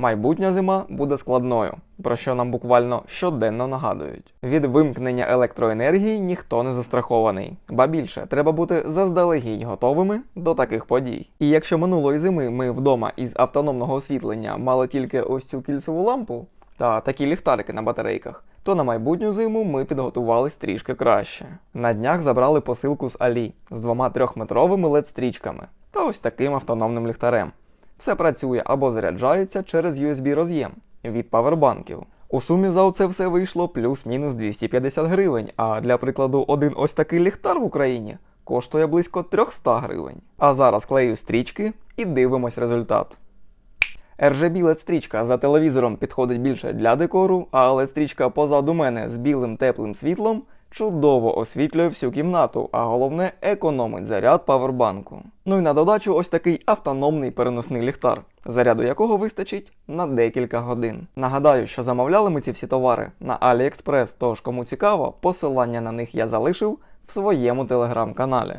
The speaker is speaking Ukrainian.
Майбутня зима буде складною, про що нам буквально щоденно нагадують. Від вимкнення електроенергії ніхто не застрахований, ба більше треба бути заздалегідь готовими до таких подій. І якщо минулої зими ми вдома із автономного освітлення мали тільки ось цю кільцеву лампу та такі ліхтарики на батарейках, то на майбутню зиму ми підготувались трішки краще. На днях забрали посилку з Алі з двома трьохметровими LED-стрічками та ось таким автономним ліхтарем. Все працює або заряджається через USB роз'єм від павербанків. У сумі за оце все вийшло плюс-мінус 250 гривень, а для прикладу, один ось такий ліхтар в Україні коштує близько 300 гривень. А зараз клею стрічки і дивимось результат. RGB LED стрічка за телевізором підходить більше для декору, а LED стрічка позаду мене з білим теплим світлом чудово освітлює всю кімнату, а головне економить заряд павербанку. Ну і на додачу ось такий автономний переносний ліхтар, заряду якого вистачить на декілька годин. Нагадаю, що замовляли ми ці всі товари на AliExpress, тож кому цікаво, посилання на них я залишив в своєму телеграм-каналі.